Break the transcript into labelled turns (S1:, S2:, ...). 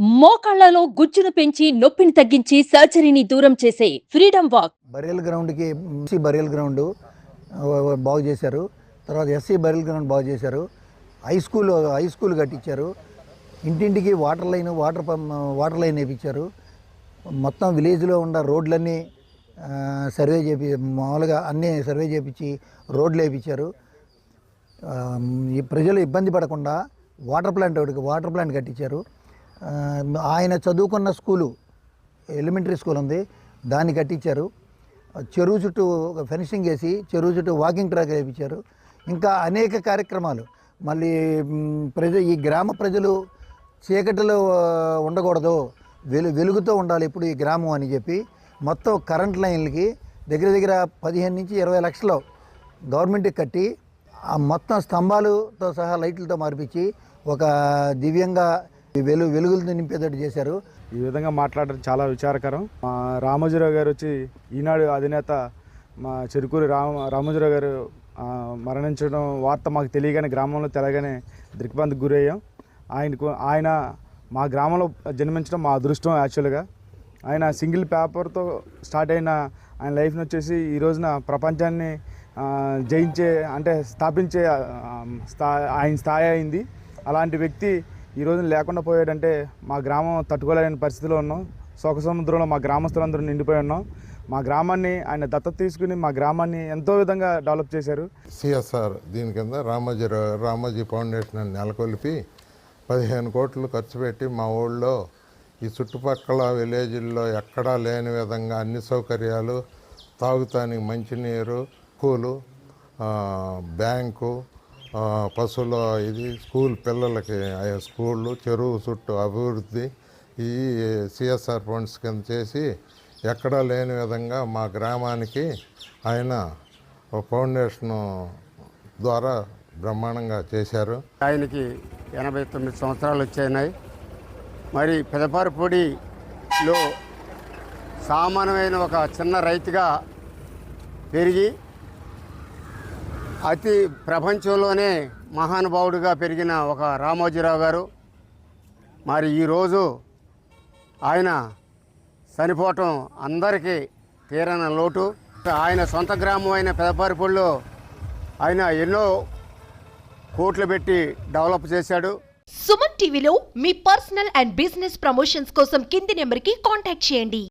S1: మోకాళ్ళలో గుజ్జును పెంచి నొప్పిని తగ్గించి సర్జరీని దూరం చేసే ఫ్రీడమ్ వాక్.
S2: బరియల్ గ్రౌండ్కి ఎస్సీ బరియల్ గ్రౌండ్ బాగు చేశారు. తర్వాత ఎస్సీ బరియల్ గ్రౌండ్ బాగు చేశారు. హై స్కూల్ హై స్కూల్ కట్టించారు. ఇంటింటికి water line water pump water line వేయించారు మొత్తం విలేజ్లో ఉన్న రోడ్లన్నీ సర్వే చేపి మామూలుగా అన్నీ సర్వే చేపించి రోడ్లు వేయించారు ఈ ప్రజలు ఇబ్బంది పడకుండా వాటర్ ప్లాంట్ ఒకటి వాటర్ ప్లాంట్ కట్టించారు. ఆయన చదువుకున్న స్కూలు ఎలిమెంటరీ స్కూల్ ఉంది. దాన్ని కట్టించారు. చెరువు చుట్టూ ఒక ఫెన్సింగ్ వేసి చెరువు చుట్టూ వాకింగ్ ట్రాక్ వేయించారు. ఇంకా అనేక కార్యక్రమాలు. మళ్ళీ ప్రజ ఈ గ్రామ ప్రజలు చీకటిలో ఉండకూడదు. వెలు వెలుగుతో ఉండాలి ఇప్పుడు ఈ గ్రామం అని చెప్పి మొత్తం కరెంట్ లైన్లకి దగ్గర దగ్గర పదిహేను నుంచి ఇరవై లక్షలు గవర్నమెంట్కి కట్టి ఆ మొత్తం స్తంభాలతో సహా లైట్లతో మార్పించి ఒక దివ్యంగా వెలు వెలుగులతో నింపేటట్టు చేశారు.
S3: ఈ విధంగా మాట్లాడడం చాలా విచారకరం. మా రామోజీరావు గారు వచ్చి ఈనాడు అధినేత మా చెరుకూరి రామ రామోజీరావు గారు మరణించడం వార్త మాకు తెలియగానే గ్రామంలో తెలగానే దిగ్బంధకు గురయ్యాం. ఆయనకు ఆయన మా గ్రామంలో జన్మించడం మా అదృష్టం యాక్చువల్గా. ఆయన సింగిల్ పేపర్తో స్టార్ట్ అయిన ఆయన లైఫ్ని వచ్చేసి ఈ రోజున ప్రపంచాన్ని జయించే అంటే స్థాపించే స్థా ఆయన స్థాయి అయింది. అలాంటి వ్యక్తి ఈ రోజున లేకుండా పోయాడంటే మా గ్రామం తట్టుకోలేని పరిస్థితిలో ఉన్నాం. శోక సముద్రంలో మా గ్రామస్తులందరూ నిండిపోయి ఉన్నాం. మా గ్రామాన్ని ఆయన దత్తత తీసుకుని మా గ్రామాన్ని ఎంతో విధంగా డెవలప్ చేశారు.
S4: సిఎస్ఆర్ దీని కింద రామోజీ రామోజీ ఫౌండేషన్ అని నెలకొల్పి పదిహేను కోట్లు ఖర్చు పెట్టి మా ఊళ్ళో ఈ చుట్టుపక్కల విలేజ్ల్లో ఎక్కడా లేని విధంగా అన్ని సౌకర్యాలు తాగుతానికి మంచినీరు స్కూలు బ్యాంకు పశువుల ఇది స్కూల్ పిల్లలకి ఆయా స్కూళ్ళు చెరువు చుట్టూ అభివృద్ధి ఈ సిఎస్ఆర్ ఫండ్స్ కింద చేసి ఎక్కడా లేని విధంగా మా గ్రామానికి ఆయన ఫౌండేషన్ ద్వారా బ్రహ్మాండంగా చేశారు.
S5: ఆయనకి ఎనభై తొమ్మిది సంవత్సరాలు వచ్చాయి మరి పెదపారపూడిలో సామాన్యమైన ఒక చిన్న రైతుగా పెరిగి అతి ప్రపంచంలోనే మహానుభావుడిగా పెరిగిన ఒక రామోజీరావు గారు. మరి ఈరోజు ఆయన చనిపోవటం అందరికీ తీరన లోటు. ఆయన సొంత గ్రామం అయిన పెదపారిపూడిలో ఆయన ఎన్నో కోట్లు పెట్టి డెవలప్ చేశాడు.
S6: సుమన్ టీవీలో మీ పర్సనల్ అండ్ బిజినెస్ ప్రమోషన్స్ కోసం కింది నెంబర్కి కాంటాక్ట్ చేయండి.